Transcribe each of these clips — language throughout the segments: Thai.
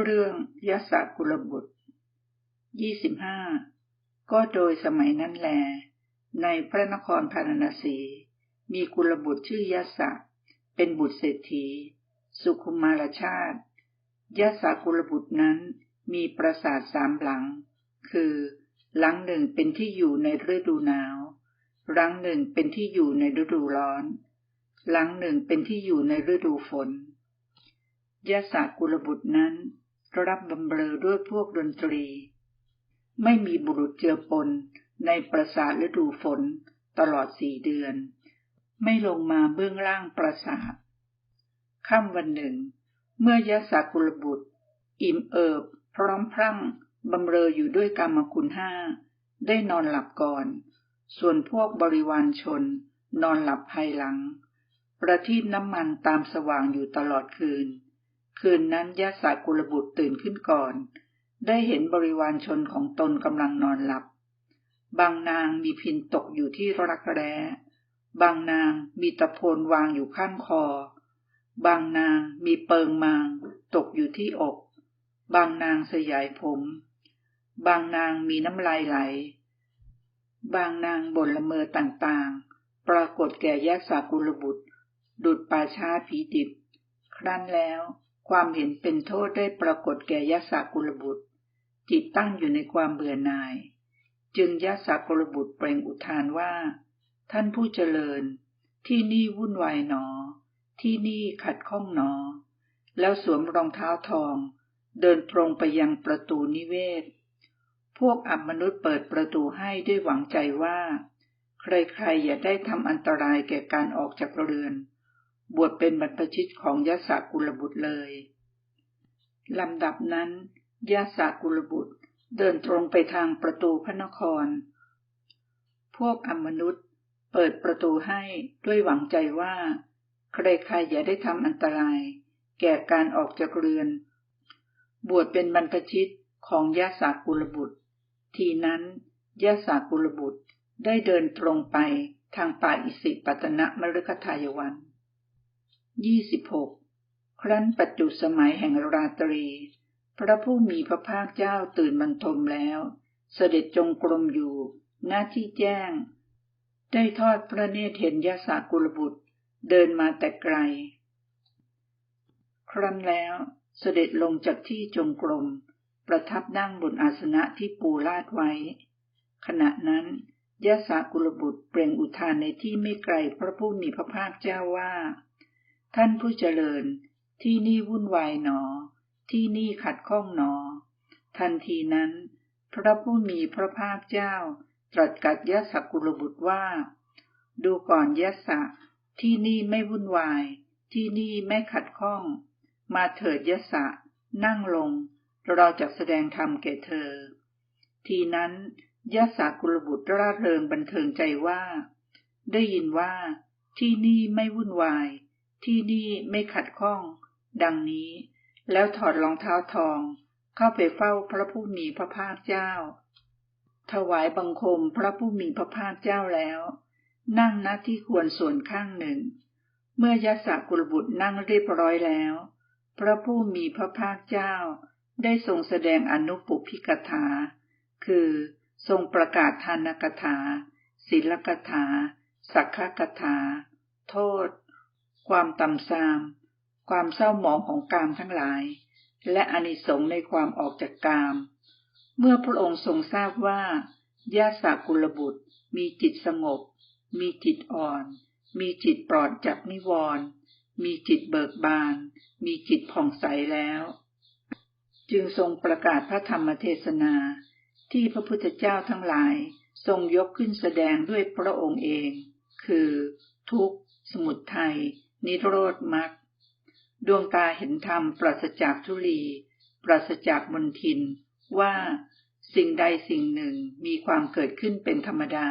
เรื่องยะสะกุลบุตร ยี่สิบห้า ก็โดยสมัยนั้นแล ในพระนครพาราณสี มีกุลบุตรชื่อยะสะ เป็นบุตรเศรษฐี สุขุมารชาติ ยะสะกุลบุตรนั้นมีปราสาทสามหลัง คือ หลังหนึ่งเป็นที่อยู่ในฤดูหนาว หลังหนึ่งเป็นที่อยู่ในฤดูร้อน หลังหนึ่งเป็นที่อยู่ในฤดูฝนยะสะกุลบุตรนั้น รับบำเรอด้วยพวกดนตรี ไม่มีบุรุษเจือปนในปราสาทฤดูฝนตลอดสี่เดือน ไม่ลงมาเบื้องล่างปราสาทค่ำวันหนึ่ง เมื่อยะสากุลบุตร อิ่มเอิบ พร้อมพรั่งบำเรออยู่ด้วยกรรมคุณห้า ได้นอนหลับก่อน ส่วนพวกบริวารชน นอนหลับภายหลัง ประทีปน้ำมันตามสว่างอยู่ตลอดคืน คืนนั้นยะสากุลบุตรตื่นขึ้นก่อน ได้เห็นบริวารชนของตนกำลังนอนหลับ บางนางมีพินตกอยู่ที่รักแร้ บางนางมีตะโพนวางอยู่ข้างคอ บางนางมีเปิงมางตกอยู่ที่อก บางนางสยายผม บางนางมีน้ำลายไหล บางนางบ่นละเมอต่างๆ ปรากฏแก่ยะสากุลบุตร ดุดป่าช้าผีดิบ ครั้นแล้ว ความเห็นเป็นโทษได้ปรากฏแก่ยะสากุลบุตร จิตตั้งอยู่ในความเบื่อหน่าย จึงยะสากุลบุตรเปล่งอุทานว่า ท่านผู้เจริญ ที่นี่วุ่นวายหนอ ที่นี่ขัดข้องหนอ แล้วสวมรองเท้าทอง เดินตรงไปยังประตูนิเวศ พวกอัมนุษย์เปิดประตูให้ด้วยหวังใจว่า ใครๆอย่าได้ทำอันตรายแก่การออกจากเรือน บวชเป็นบรรพชิตของยะสากุลบุตรเลยลำดับนั้นยะสากุลบุตรเดินตรงไปทางประตูพระนคร พวกอมนุษย์เปิดประตูให้ด้วยหวังใจว่า ใครๆอย่าได้ทำอันตราย แก่การออกจากเรือน บวชเป็นบรรพชิตของยะสากุลบุตร ทีนั้นยะสากุลบุตรได้เดินตรงไปทางป่าอิสิปตนะมฤคทายวัน ยี่สิบหกครั้นปัจจุสมัยแห่งราตรี พระผู้มีพระภาคเจ้าตื่นบรรทมแล้ว เสด็จจงกรมอยู่ หน้าที่แจ้ง ได้ทอดพระเนตรเห็นยาสากุลบุตร เดินมาแต่ไกล ครั้นแล้วเสด็จลงจากที่จงกรม ประทับนั่งบนอาสนะที่ปูลาดไว้ ขณะนั้นยาสากุลบุตรเปล่งอุทานในที่ไม่ไกลพระผู้มีพระภาคเจ้าว่า ท่านผู้เจริญ ที่นี่วุ่นวายหนอ ที่นี่ขัดข้องหนอ ทันทีนั้น พระผู้มีพระภาคเจ้า ตรัสกับยะสกุลบุตรว่า ดูก่อนยะสะ ที่นี่ไม่วุ่นวาย ที่นี่ไม่ขัดข้อง มาเถิดยะสะ นั่งลง เราจะแสดงธรรมแก่เธอ ทีนั้นยะสากุลบุตรร่าเริงบันเทิงใจว่า ได้ยินว่าที่นี่ไม่วุ่นวาย ที่นี่ไม่ขัดข้อง ดังนี้ แล้วถอดรองเท้าทอง เข้าไปเฝ้าพระผู้มีพระภาคเจ้า ถวายบังคมพระผู้มีพระภาคเจ้าแล้ว นั่งณที่ควรส่วนข้างหนึ่ง เมื่อยศกุลบุตรนั่งเรียบร้อยแล้ว พระผู้มีพระภาคเจ้าได้ทรงแสดงอนุปุพิกถา คือทรงประกาศทานกถาศิลกถา สักขกถา โทษ ความต่ำทราม ความเศร้าหมองของกามทั้งหลาย และอนิสงส์ในความออกจากกาม เมื่อพระองค์ทรงทราบว่าญาสากุลบุตร มีจิตสงบ มีจิตอ่อน มีจิตปลอดจากนิวรณ์มีจิตเบิกบาน มีจิตผ่องใสแล้ว จึงทรงประกาศพระธรรมเทศนาที่พระพุทธเจ้าทั้งหลายทรงยกขึ้นแสดงด้วยพระองค์เอง คือ ทุกสมุทัย นิโรธมรรคดวงตาเห็นธรรมปราศจากทุลี ปราศจากมนทิน ว่าสิ่งใดสิ่งหนึ่งมีความเกิดขึ้นเป็นธรรมดา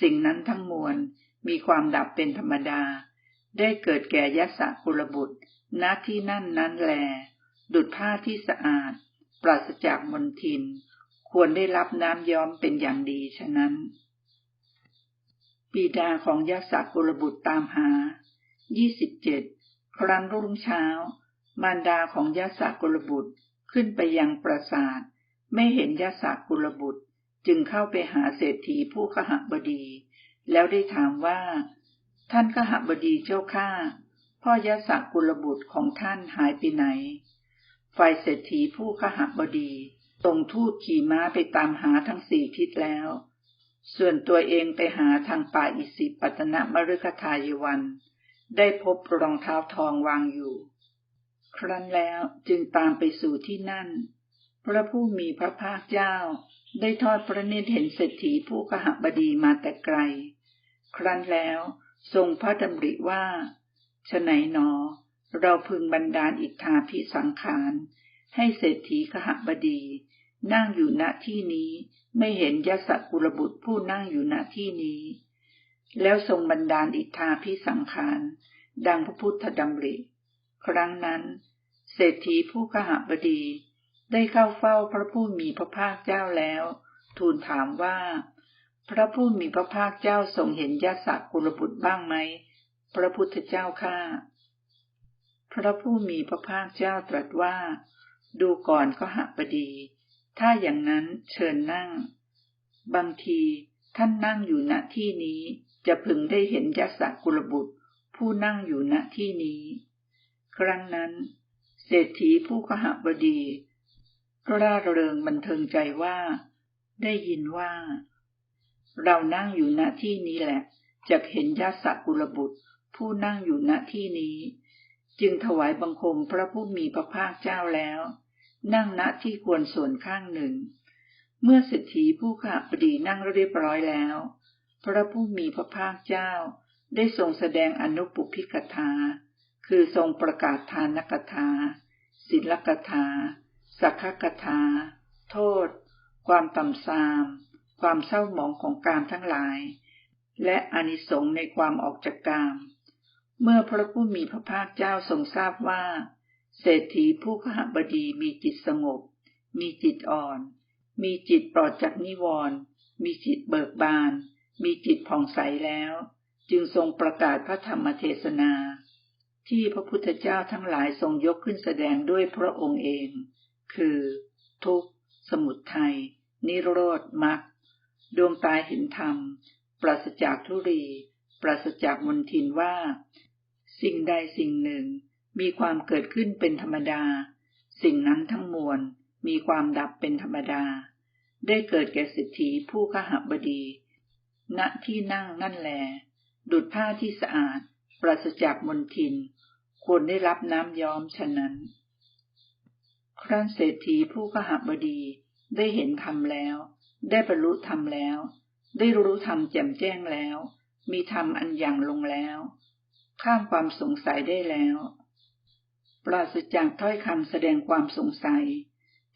สิ่งนั้นทั้งมวลมีความดับเป็นธรรมดา ได้เกิดแก่ยศกุลบุตรณที่นั่นนั้นแล ดุดผ้าที่สะอาด ปราศจากมนทิน ควรได้รับน้ำย้อมเป็นอย่างดีฉะนั้น ปีดาของยศกุลบุตรตามหา ยี่สิบเจ็ดครั้งรุ่งเช้า มารดาของยาสากุลบุตรขึ้นไปยังปราสาท ไม่เห็นยศกุลบุตร จึงเข้าไปหาเศรษฐีผู้ขหบดี แล้วได้ถามว่า ท่านขหบดีเจ้าข้าพ่อยศกุลบุตรของท่านหายไปไหน ฝ่ายเศรษฐีผู้ขหบดีส่งทูตขี่ม้าไปตามหาทั้งสี่ทิศแล้ว ส่วนตัวเองไปหาทางป่าอิสิปตนมฤคทายวัน ได้พบรองเท้าทองวางอยู่ ครั้นแล้วจึงตามไปสู่ที่นั่น พระผู้มีพระภาคเจ้า ได้ทอดพระเนตรเห็นเศรษฐีผู้กหบดีมาแต่ไกล ครั้นแล้วทรงพระดำริว่าฉไหนหนอ เราพึงบันดาลอิทธาพิสังขาร ให้เศรษฐีขหบดี นั่งอยู่ณที่นี้ไม่เห็นยศกุลบุตรผู้นั่งอยู่ณที่นี้ แล้วทรงบันดาลอิทธาพิสังขาร ดังพระพุทธดำริ ครั้งนั้น เศรษฐีผู้ขหบดี ได้เข้าเฝ้าพระผู้มีพระภาคเจ้าแล้ว ทูลถามว่า พระผู้มีพระภาคเจ้าทรงเห็นยศกุลบุตรบ้างไหม พระพุทธเจ้าข้าพระผู้มีพระภาคเจ้าตรัสว่า ดูก่อนก็หบดี ถ้าอย่างนั้นเชิญนั่ง บางทีท่านนั่งอยู่ณที่นี้ จะพึงได้เห็นยัสกุลบุตร ผู้นั่งอยู่ณที่นี้ ครั้งนั้น เศรษฐีผู้ขหบดี ร่าเริงบันเทิงใจว่า ได้ยินว่า เรานั่งอยู่ณที่นี้แหละจะเห็นยัสกุลบุตร ผู้นั่งอยู่ณที่นี้ จึงถวายบังคมพระผู้มีพระภาคเจ้าแล้ว นั่งณที่ควรส่วนข้างหนึ่ง เมื่อสิทธิผู้ขาบดีนั่งเรียบร้อยแล้ว พระผู้มีพระภาคเจ้า ได้ทรงแสดงอนุปุพิกถา คือทรงประกาศทานกถาศิลกถา สักขกถา โทษ ความต่ำทราม ความเศร้าหมองของการทั้งหลาย และอนิสงส์ในความออกจากกาม เมื่อพระผู้มีพระภาคเจ้าทรงทราบว่า เศรษฐีผู้ขหบดีมีจิตสงบ มีจิตอ่อน มีจิตปลอดจากนิวรณ์มีจิตเบิกบาน มีจิตผ่องใสแล้ว จึงทรงประกาศพระธรรมเทศนา ที่พระพุทธเจ้าทั้งหลายทรงยกขึ้นแสดงด้วยพระองค์เอง คือ ทุกสมุทัยนิโรธมรรคดวงตาเห็นธรรม ปราศจากทุรี ปราศจากมนทินว่า สิ่งใดสิ่งหนึ่ง มีความเกิดขึ้นเป็นธรรมดา สิ่งนั้นทั้งมวลมีความดับเป็นธรรมดา ได้เกิดแก่สิทธิผู้ขหบดี ณที่นั่งนั่นแล ดุดผ้าที่สะอาด ปราศจากมลทิน ควรได้รับน้ำย้อมฉะนั้น ครั้นเศรษฐีผู้ขหบดีได้เห็นธรรมแล้ว ได้บรรลุธรรมแล้ว ได้รู้ธรรมแจ่มแจ้งแล้ว มีธรรมอันอย่างลงแล้ว ข้ามความสงสัยได้แล้ว ปราศจากถ้อยคำแสดงความสงสัย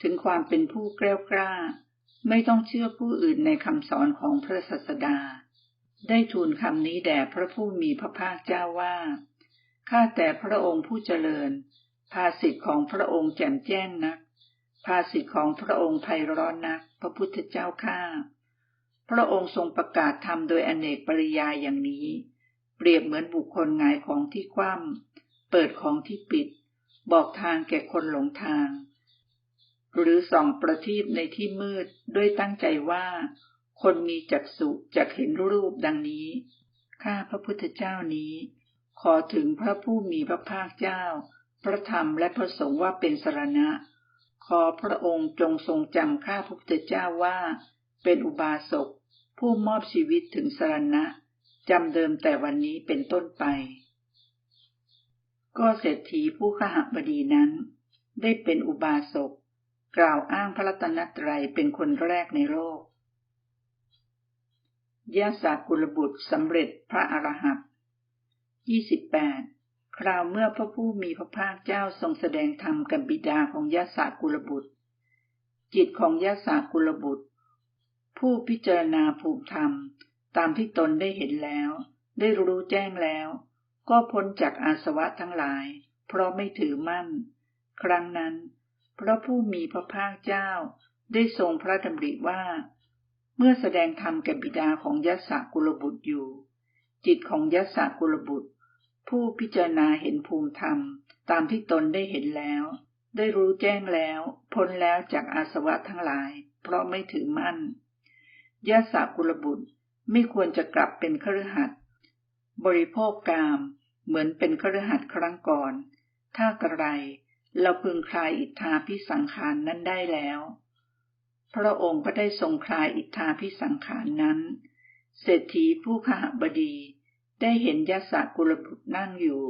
ถึงความเป็นผู้แกล้วกล้า ไม่ต้องเชื่อผู้อื่นในคำสอนของพระศาสดา ได้ทูลคำนี้แด่พระผู้มีพระภาคเจ้าว่า ข้าแต่พระองค์ผู้เจริญ ภาสิทธิ์ของพระองค์แจ่มแจ้งนัก ภาสิทธิ์ของพระองค์ไพเราะนัก พระพุทธเจ้าข้า พระองค์ทรงประกาศธรรมโดยอเนกปริยายอย่างนี้ เปรียบเหมือนบุคคลงายของที่คว่ำเปิดของที่ปิด บอกทางแก่คนหลงทาง หรือส่องประทีปในที่มืดด้วยตั้งใจว่า คนมีจักษุจะเห็นรูปดังนี้ ข้าพระพุทธเจ้านี้ ขอถึงพระผู้มีพระภาคเจ้า พระธรรมและพระสงฆ์ว่าเป็นสรณะ ขอพระองค์จงทรงจำข้าพระพุทธเจ้าว่า เป็นอุบาสกผู้มอบชีวิตถึงสรณะจำเดิมแต่วันนี้เป็นต้นไป ก็เศรษฐีผู้ขหบดีนั้น ได้เป็นอุบาสก กล่าวอ้างพระรัตนตรัยเป็นคนแรกในโลกยาสากุลบุตรสำเร็จพระอรหันต์ยี่สิบแปดคราวเมื่อพระผู้มีพระภาคเจ้าทรงแสดงธรรมกับบิดาของยาสากุลบุตร จิตของยาสากุลบุตร ผู้พิจารณาภูมิธรรม ตามที่ตนได้เห็นแล้ว ได้รู้แจ้งแล้ว ก็พ้นจากอาสวะทั้งหลาย เพราะไม่ถือมั่น ครั้งนั้น พระผู้มีพระภาคเจ้าได้ทรงพระดำริว่า เมื่อแสดงธรรมแก่บิดาของยศกุลบุตรอยู่ จิตของยศกุลบุตร ผู้พิจารณาเห็นภูมิธรรมตามที่ตนได้เห็นแล้ว ได้รู้แจ้งแล้วพ้นแล้วจากอาสวะทั้งหลาย เพราะไม่ถือมั่นยะสากุลบุตรไม่ควรจะกลับเป็นคฤหัสถ์บริโภคกามเหมือนเป็นคฤหัสถ์ครั้งก่อน ถ้ากระไร เราพึงคลายอิทธาพิสังขารนนั้นได้แล้ว พระองค์ก็ได้ทรงคลายอิทธาพิสังขารนนั้น เศรษฐีผู้ขหบดีได้เห็นยะสากุลบุตรนั่งอยู่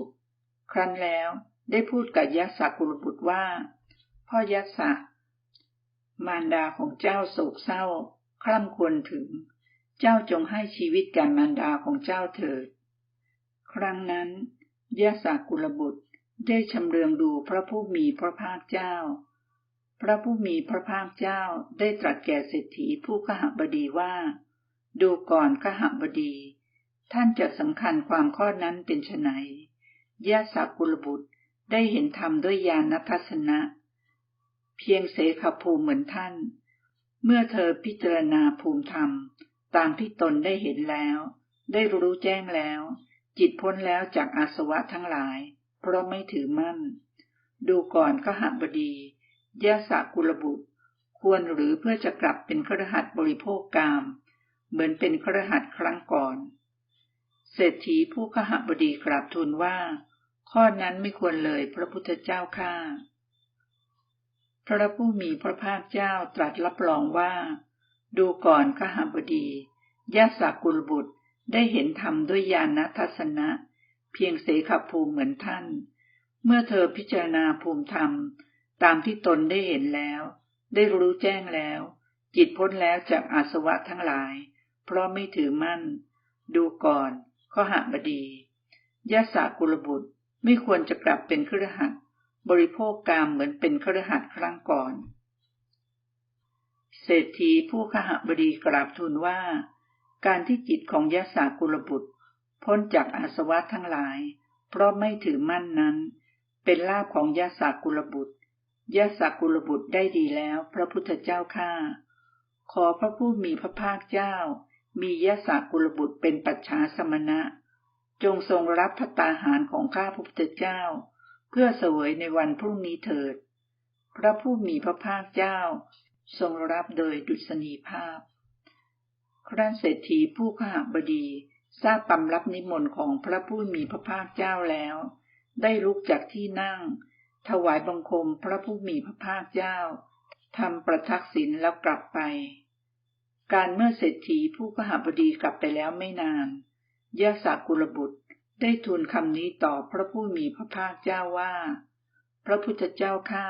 ครั้นแล้วได้พูดกับยะสากุลบุตรว่า พ่อยะสะมารดาของเจ้าโศกเศร้า คร่ำควรถึง เจ้าจงให้ชีวิตแก่มารดาของเจ้าเถิด ครั้งนั้นยะสากุลบุตร ได้ชำเลืองดูพระผู้มีพระภาคเจ้า พระผู้มีพระภาคเจ้าได้ตรัสแก่เศรษฐีผู้ขหบดีว่า ดูก่อนขหบดี ท่านจะสำคัญความข้อนั้นเป็นไนยะสากุลบุตรได้เห็นธรรมด้วยญาณทัศนะ เพียงเสขภูมิเหมือนท่าน เมื่อเธอพิจารณาภูมิธรรม ตามที่ตนได้เห็นแล้ว ได้รู้แจ้งแล้ว จิตพ้นแล้วจากอาสวะทั้งหลาย ราะไม่ถือมั่น ดูก่อนก็หับดียะสะกุลบุตร ควรหรือเพื่อจะกลับเป็นครหัสบริโภคกาม เหมือนเป็นครหัสครั้งก่อน เศรษฐีผู้ขหบดีกราบทูลว่า ข้อนั้นไม่ควรเลยพระพุทธเจ้าข้าพระผู้มีพระภาคเจ้าตรัสรับรองว่า ดูก่อนขหบดียะสากุลบุตรได้เห็นธรรมด้วยญาณทัศนะ เพียงเสขภูมิเหมือนท่าน เมื่อเธอพิจารณาภูมิธรรม ตามที่ตนได้เห็นแล้ว ได้รู้แจ้งแล้ว จิตพ้นแล้วจากอาสวะทั้งหลาย เพราะไม่ถือมั่น ดูก่อนข้อหบดียะสากุลบุตรไม่ควรจะกลับเป็นครหัสบริโภคกามเหมือนเป็นครหัสครั้งก่อน เศรษฐีผู้ขหบดีกราบทูลว่า การที่จิตของยะสากุลบุตร พ้นจากอาสวะทั้งหลาย เพราะไม่ถือมั่นนั้น เป็นลาภของยะสากุลบุตรยะสากุลบุตรได้ดีแล้ว พระพุทธเจ้าข้าขอพระผู้มีพระภาคเจ้า มียะสากุลบุตรเป็นปัจฉาสมณะ จงทรงรับพระตาหารของข้าพระพุทธเจ้า เพื่อเสวยในวันพรุ่งนี้เถิด พระผู้มีพระภาคเจ้า ทรงรับโดยดุษณีภาพครั้นเศรษฐีผู้ข้าบดี ทราบตำรับนิมนต์ของพระผู้มีพระภาคเจ้าแล้ว ได้ลุกจากที่นั่ง ถวายบังคมพระผู้มีพระภาคเจ้าทำประทักษิณแล้วกลับไป การเมื่อเศรษฐีผู้ขหบดีกลับไปแล้วไม่นานยะสากุลบุตรได้ทูลคำนี้ต่อพระผู้มีพระภาคเจ้าว่า พระพุทธเจ้าข้า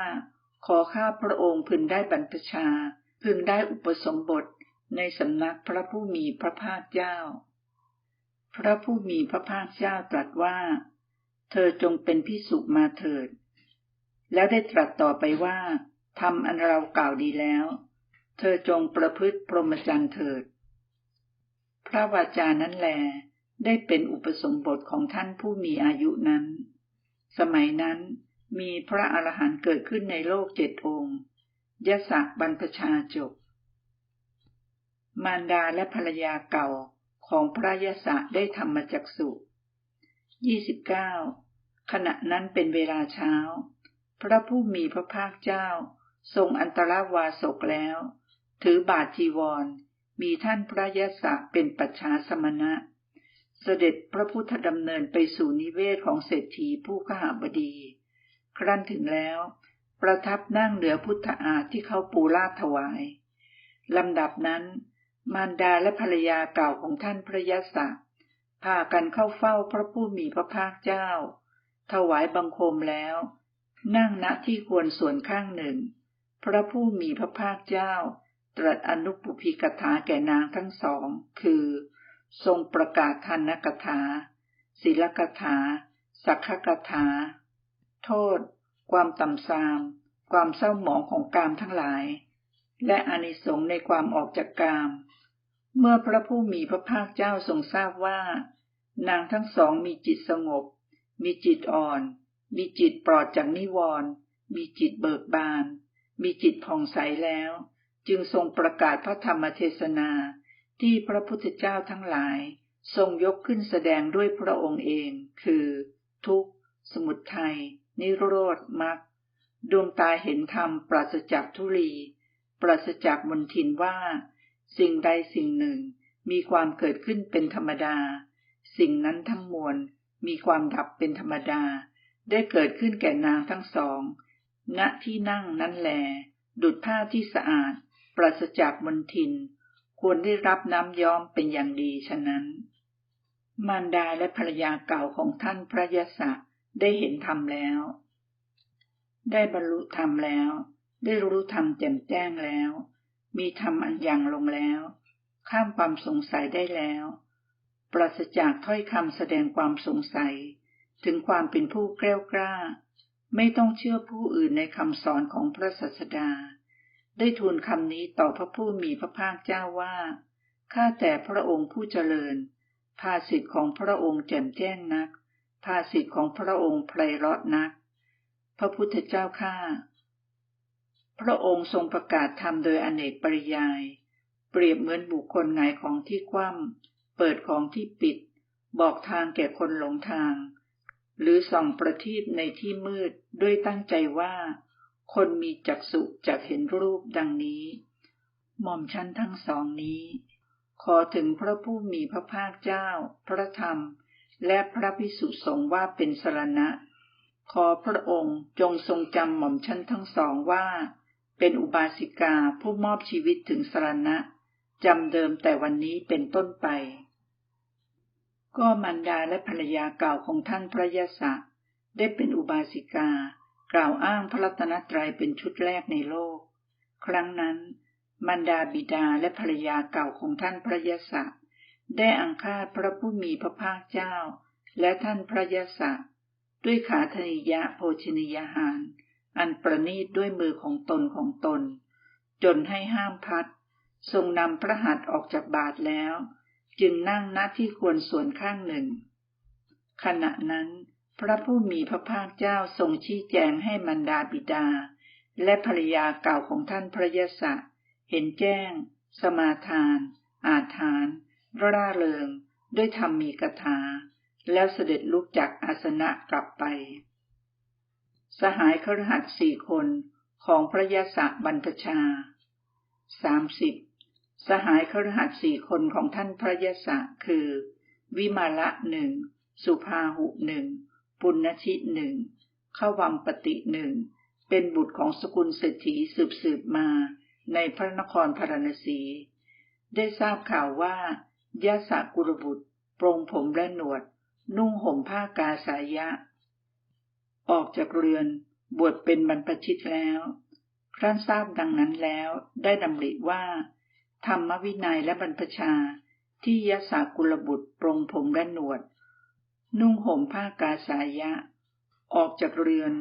ขอข้าพระองค์พึงได้บรรพชา พึงได้อุปสมบทในสำนักพระผู้มีพระภาคเจ้า พระผู้มีพระภาคเจ้าตรัสว่า เธอจงเป็นพิสุมาเถิด แล้วได้ตรัสต่อไปว่าทำอันเรากล่าวดีแล้ว เธอจงประพฤติพรหมจรรย์เถิด พระวาจานั้นแล ได้เป็นอุปสมบทของท่านผู้มีอายุนั้น สมัยนั้นมีพระอรหันต์เกิดขึ้นในโลกเจ็ดองค์ยศักบรรพชาจบ มารดาและภรรยาเก่า ของพระยศะได้ทำมาจากสุยี่สิบเก้าขณะนั้นเป็นเวลาเช้า พระผู้มีพระภาคเจ้า ทรงอันตรวาสกแล้ว ถือบาทจีวร มีท่านพระยศะเป็นปัจฉาสมณะ เสด็จพระพุทธดำเนินไปสู่นิเวศของเศรษฐีผู้ขหาบดี ครั้นถึงแล้ว ประทับนั่งเหนือพุทธอาที่เขาปูลาถวายลำดับนั้น มารดาและภรรยาเก่าของท่านพระยศพากันเข้าเฝ้าพระผู้มีพระภาคเจ้า ถวายบังคมแล้ว นั่งณที่ควรส่วนข้างหนึ่ง พระผู้มีพระภาคเจ้า ตรัสอนุปุพิกถาแก่นางทั้งสอง คือ ทรงประกาศทานกถาศิลกถา สักขกถา โทษ ความต่ำทราม ความเศร้าหมองของกามทั้งหลาย และอานิสงส์ในความออกจากกาม เมื่อพระผู้มีพระภาคเจ้าทรงทราบว่า นางทั้งสองมีจิตสงบ มีจิตอ่อน มีจิตปลอดจากนิวรณ์มีจิตเบิกบาน มีจิตผ่องใสแล้ว จึงทรงประกาศพระธรรมเทศนาที่พระพุทธเจ้าทั้งหลาย ทรงยกขึ้นแสดงด้วยพระองค์เอง คือ ทุกข์ สมุทัย นิโรธ มรรค ดวงตาเห็นธรรมปราศจากทุลี ปราศจากมนทินว่า สิ่งใดสิ่งหนึ่งมีความเกิดขึ้นเป็นธรรมดา สิ่งนั้นทั้งมวลมีความดับเป็นธรรมดา ได้เกิดขึ้นแก่นางทั้งสอง ณ ที่นั่งนั้นแล ดุดผ้าที่สะอาด ปราศจากมนทิน ควรได้รับน้ำย้อมเป็นอย่างดีฉะนั้น มารดาและภรรยาเก่าของท่านพระยศได้เห็นธรรมแล้ว ได้บรรลุธรรมแล้ว ได้รู้ธรรมแจ่มแจ้งแล้ว มีธรรมอันยังลงแล้ว ข้ามความสงสัยได้แล้ว ปราศจากถ้อยคำแสดงความสงสัย ถึงความเป็นผู้แกล้วกล้า ไม่ต้องเชื่อผู้อื่นในคำสอนของพระศาสดา ได้ทูลคำนี้ต่อพระผู้มีพระภาคเจ้าว่า ข้าแต่พระองค์ผู้เจริญ ภาสิทธิ์ของพระองค์แจ่มแจ้งนัก ภาสิทธิ์ของพระองค์ไพเราะนัก พระพุทธเจ้าข้า พระองค์ทรงประกาศธรรมโดยอเนกปริยาย เปรียบเหมือนบุคคลไงของที่คว่ำเปิดของที่ปิด บอกทางแก่คนหลงทาง หรือส่องประทีปในที่มืดด้วยตั้งใจว่า คนมีจักษุจะเห็นรูปดังนี้ หม่อมชั้นทั้งสองนี้ ขอถึงพระผู้มีพระภาคเจ้า พระธรรม และพระพิสุสงฆ์ว่าเป็นสรณะ ขอพระองค์จงทรงจำหม่อมชั้นทั้งสองว่า เป็นอุบาสิกาผู้มอบชีวิตถึงสรณะจำเดิมแต่วันนี้เป็นต้นไป ก็มันดาและภรรยาเก่าของท่านพระยศะได้เป็นอุบาสิกา กล่าวอ้างพระรัตนตรัยเป็นชุดแรกในโลก ครั้งนั้น มันดาบิดาและภรรยาเก่าของท่านพระยศะได้อังคาพระผู้มีพระภาคเจ้า และท่านพระยศะด้วยขาธนิยะโภชนิยหาร อันประนีตด้วยมือของตนของตน จนให้ห้ามพัด ทรงนำพระหัตถ์ออกจากบาทแล้ว จึงนั่งณที่ควรส่วนข้างหนึ่ง ขณะนั้น พระผู้มีพระภาคเจ้าทรงชี้แจงให้มันดาบิดา และภรรยาเก่าของท่านพระยศะเห็นแจ้ง สมาทาน อาทาน ร่าเริง ด้วยธรรมมีกถาแล้วเสด็จลุกจากอาสนะกลับไป สหายครหัสสี่คนของพระยาศบรรพชาสามสิบสหายครหัสสี่คนของท่านพระยาศคือ วิมาละหนึ่งสุภาหุหนึ่งปุณชิหนึ่งขวัมปติหนึ่งเป็นบุตรของสกุลเศรษฐีสืบสืบมาในพระนครพาราณสี ได้ทราบข่าวว่ายะสะกุรบุตรปรงผมและหนวด นุ่งห่มผ้ากาสายะ ออกจากเรือน บวชเป็นบรรพชิตแล้ว ครั้นทราบดังนั้นแล้วได้ดำริว่า ธรรมวินัยและบรรพชาที่ยะสะกุลบุตรปรงผมและหนวด นุ่งห่มผ้ากาสายะ ออกจากเรือน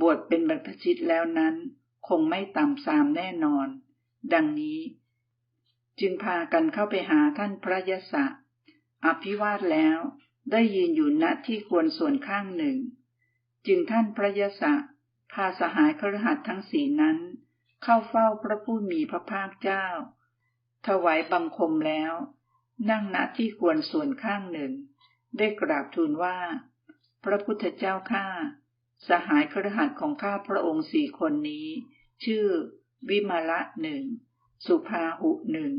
บวชเป็นบรรพชิตแล้วนั้น คงไม่ต่ำสามแน่นอน ดังนี้ จึงพากันเข้าไปหาท่านพระยศะอภิวาทแล้วได้ยืนอยู่ณที่ควรส่วนข้างหนึ่ง จึงท่านพระยศะพาสหายครหัสทั้งสี่นั้น เข้าเฝ้าพระผู้มีพระภาคเจ้า ถวายบังคมแล้ว นั่งณที่ควรส่วนข้างหนึ่ง ได้กราบทูลว่า พระพุทธเจ้าข้าสหายครหัสของข้าพระองค์สี่คนนี้ ชื่อ วิมาละหนึ่งสุภาหุหนึ่ง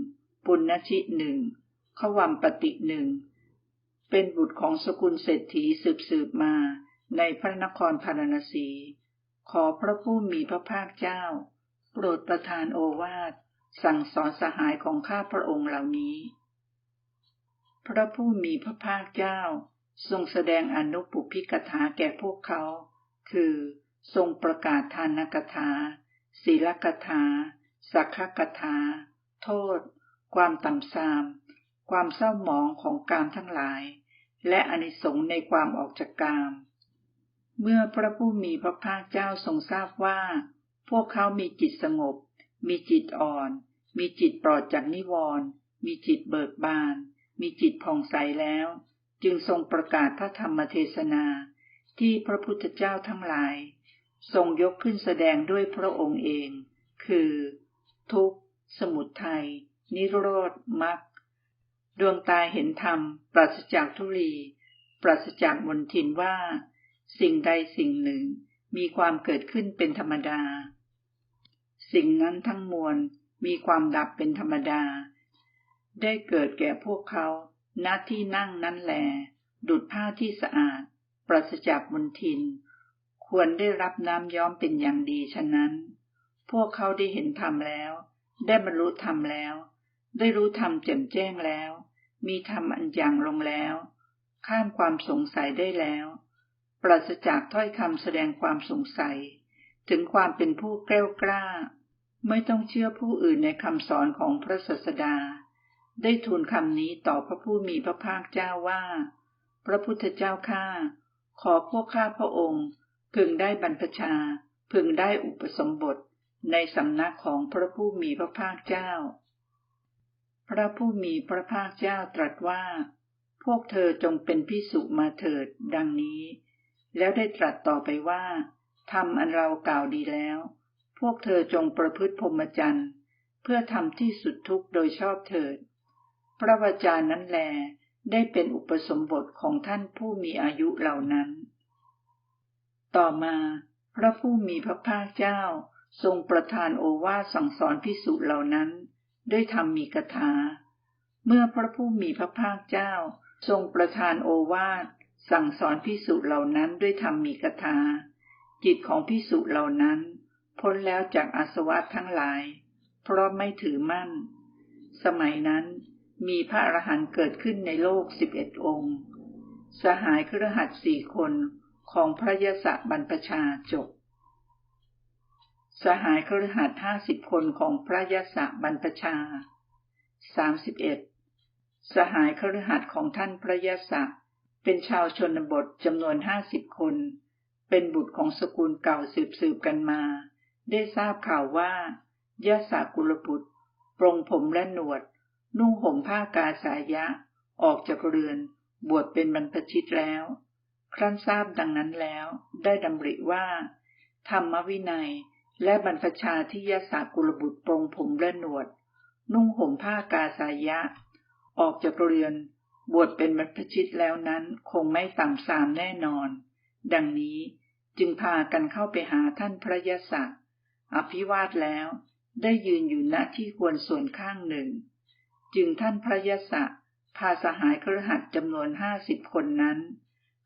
ปุณณชิหนึ่งขวัมปติหนึ่งเป็นบุตรของสกุลเศรษฐีสืบสืบมา ในพระนครพาราณสี ขอพระผู้มีพระภาคเจ้า โปรดประทานโอวาทสั่งสอนสหายของข้าพระองค์เหล่านี้ พระผู้มีพระภาคเจ้า ทรงแสดงอนุปุพิกถาแก่พวกเขา คือทรงประกาศทานกถาศีลกถาสักขกถา โทษ ความต่ำทราม ความเศร้าหมองของกามทั้งหลาย และอนิสงส์ในความออกจากกาม เมื่อพระผู้มีพระภาคเจ้าทรงทราบว่า พวกเขามีจิตสงบ มีจิตอ่อน มีจิตปลอดจากนิวรณ์มีจิตเบิกบาน มีจิตผ่องใสแล้ว จึงทรงประกาศพระธรรมเทศนา ที่พระพุทธเจ้าทั้งหลาย ทรงยกขึ้นแสดงด้วยพระองค์เอง คือ ทุกข์ สมุทัย นิโรธ มรรค ดวงตาเห็นธรรม ปราศจากทุลี ปราศจากมนทินว่า สิ่งใดสิ่งหนึ่งมีความเกิดขึ้นเป็นธรรมดา สิ่งนั้นทั้งมวลมีความดับเป็นธรรมดา ได้เกิดแก่พวกเขาณที่นั่งนั้นแหลดุดผ้าที่สะอาด ปราศจากมลทิน ควรได้รับน้ำย้อมเป็นอย่างดีฉะนั้น พวกเขาได้เห็นธรรมแล้ว ได้บรรลุธรรมแล้ว ได้รู้ธรรมแจ่มแจ้งแล้ว มีธรรมอันอย่างลงแล้ว ข้ามความสงสัยได้แล้ว ปราศจากถ้อยคำแสดงความสงสัย ถึงความเป็นผู้แกล้วกล้า ไม่ต้องเชื่อผู้อื่นในคำสอนของพระศาสดา ได้ทูลคำนี้ต่อพระผู้มีพระภาคเจ้าว่า พระพุทธเจ้าข้าขอพวกข้าพระองค์ พึงได้บรรพชา พึงได้อุปสมบทในสำนักของพระผู้มีพระภาคเจ้า พระผู้มีพระภาคเจ้าตรัสว่า พวกเธอจงเป็นพิสุมาเถิด ดังนี้ แล้วได้ตรัสต่อไปว่าทำอันเรากล่าวดีแล้ว พวกเธอจงประพฤติพรหมจรรย์เพื่อทำที่สุดทุกโดยชอบเถิด พระวจานั้นแลได้เป็นอุปสมบทของท่านผู้มีอายุเหล่านั้น ต่อมาพระผู้มีพระภาคเจ้าทรงประทานโอวาสสั่งสอนพิสุเหล่านั้น ด้วยธรรมมีกถา เมื่อพระผู้มีพระภาคเจ้า ทรงประทานโอวาส สั่งสอนพิสุเหล่านั้นด้วยธรรมมีกถาจิตของพิสุเหล่านั้น พ้นแล้วจากอาสวะทั้งหลาย เพราะไม่ถือมั่น สมัยนั้นมีพระอรหันต์เกิดขึ้นในโลกสิบเอ็ดองค์ สหายครหัสสี่คนของพระยศบรรพชาจบ สหายครหัสห้าสิบคนของพระยศบรรพชาสามสิบเอ็ดสหายครหัสของท่านพระยศ เป็นชาวชนบทจำนวนห้าสิบคน เป็นบุตรของสกุลเก่าสืบสืบกันมา ได้ทราบข่าวว่ายศกุลบุตรปรงผมและหนวด นุ่งห่มผ้ากาสายะ ออกจากเรือน บวชเป็นบรรพชิตแล้ว ครั้นทราบดังนั้นแล้ว ได้ดำริว่า ธรรมวินัยและบรรพชาที่ยศากุลบุตรปรงผมและหนวด นุ่งห่มผ้ากาสายะ ออกจากเรือน บวชเป็นบรรพชิตแล้วนั้นคงไม่ต่ำสามแน่นอน ดังนี้จึงพากันเข้าไปหาท่านพระยศอภิวาทแล้วได้ยืนอยู่ณที่ควรส่วนข้างหนึ่ง จึงท่านพระยศพาสหายครหัสจำนวนห้าสิบคนนั้น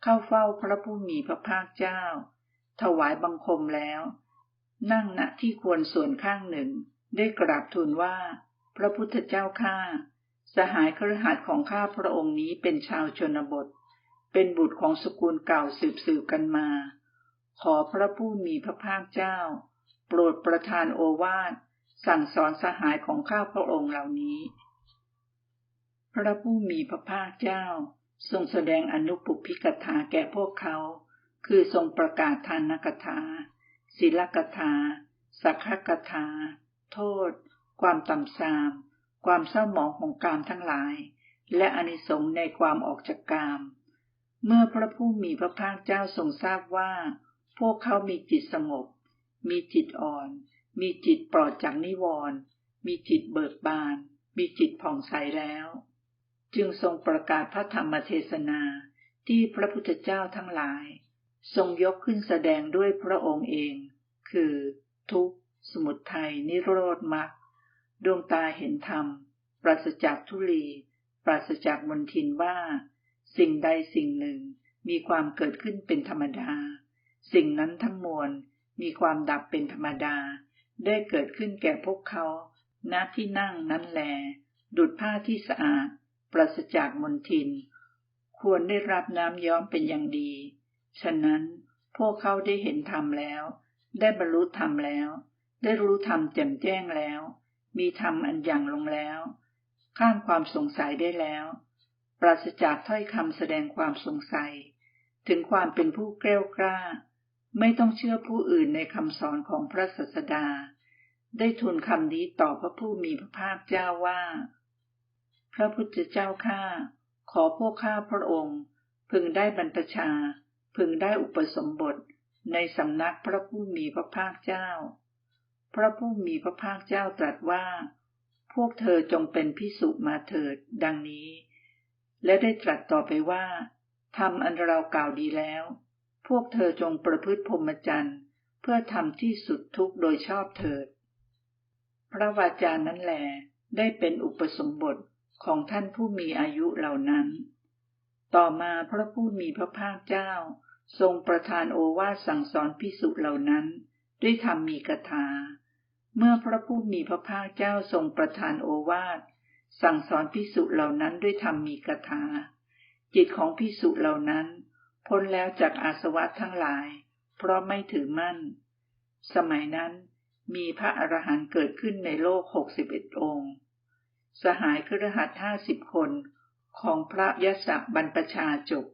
เข้าเฝ้าพระผู้มีพระภาคเจ้า ถวายบังคมแล้ว นั่งณที่ควรส่วนข้างหนึ่ง ได้กราบทูลว่า พระพุทธเจ้าข้า สหายครหัสของข้าพระองค์นี้เป็นชาวชนบท เป็นบุตรของสกุลเก่าสืบสืบกันมา ขอพระผู้มีพระภาคเจ้า โปรดประทานโอวาทสั่งสอนสหายของข้าพระองค์เหล่านี้ พระผู้มีพระภาคเจ้า ทรงแสดงอนุปุพิกถาแก่พวกเขา คือทรงประกาศทานกถาศีลกถา สักขกถา โทษ ความต่ำทราม ความเศร้าหมองของกามทั้งหลาย และอนิสงส์ในความออกจากกาม เมื่อพระผู้มีพระภาคเจ้าทรงทราบว่า พวกเขามีจิตสงบ มีจิตอ่อน มีจิตปลอดจากนิวรณ์มีจิตเบิกบาน มีจิตผ่องใสแล้ว จึงทรงประกาศพระธรรมเทศนาที่พระพุทธเจ้าทั้งหลาย ทรงยกขึ้นแสดงด้วยพระองค์เอง คือ ทุกสมุทัยนิโรธมรรค ดวงตาเห็นธรรม ปราศจากทุลี ปราศจากมนทินว่า สิ่งใดสิ่งหนึ่งมีความเกิดขึ้นเป็นธรรมดา สิ่งนั้นทั้งมวลมีความดับเป็นธรรมดา ได้เกิดขึ้นแก่พวกเขาณที่นั่งนั้นแล ดุดผ้าที่สะอาด ปราศจากมนทิน ควรได้รับน้ำย้อมเป็นอย่างดี ฉะนั้นพวกเขาได้เห็นธรรมแล้ว ได้บรรลุธรรมแล้ว ได้รู้ธรรมแจ่มแจ้งแล้ว มีธรรมอันอย่างลงแล้ว ข้ามความสงสัยได้แล้ว ปราศจากถ้อยคำแสดงความสงสัย ถึงความเป็นผู้แกล้วกล้า ไม่ต้องเชื่อผู้อื่นในคำสอนของพระศาสดา ได้ทูลคำนี้ต่อพระผู้มีพระภาคเจ้าว่า พระพุทธเจ้าข้าขอพวกข้าพระองค์ พึงได้บรรพชา พึงได้อุปสมบทในสำนักพระผู้มีพระภาคเจ้า พระผู้มีพระภาคเจ้าตรัสว่า พวกเธอจงเป็นพิสุมาเถิด ดังนี้ และได้ตรัสต่อไปว่าทำอันเรากล่าวดีแล้ว พวกเธอจงประพฤติพรหมจรรย์ เพื่อทำที่สุดทุกโดยชอบเถิด พระวาจานั้นแหลได้เป็นอุปสมบทของท่านผู้มีอายุเหล่านั้น ต่อมาพระผู้มีพระภาคเจ้า ทรงประทานโอวาสสั่งสอนพิสุเหล่านั้น ด้วยธรรมมีกถา เมื่อพระผู้มีพระภาคเจ้าทรงประทานโอวาสสั่งสอนพิสุเหล่านั้นด้วยธรรมมีกถา จิตของพิสุเหล่านั้น พ้นแล้วจากอาสวะทั้งหลาย เพราะไม่ถือมั่น สมัยนั้นมีพระอรหันต์เกิดขึ้นในโลกหกสิบเอ็ดองค์ สหายครหัสห้าสิบคนของพระยศบรรพชาจบ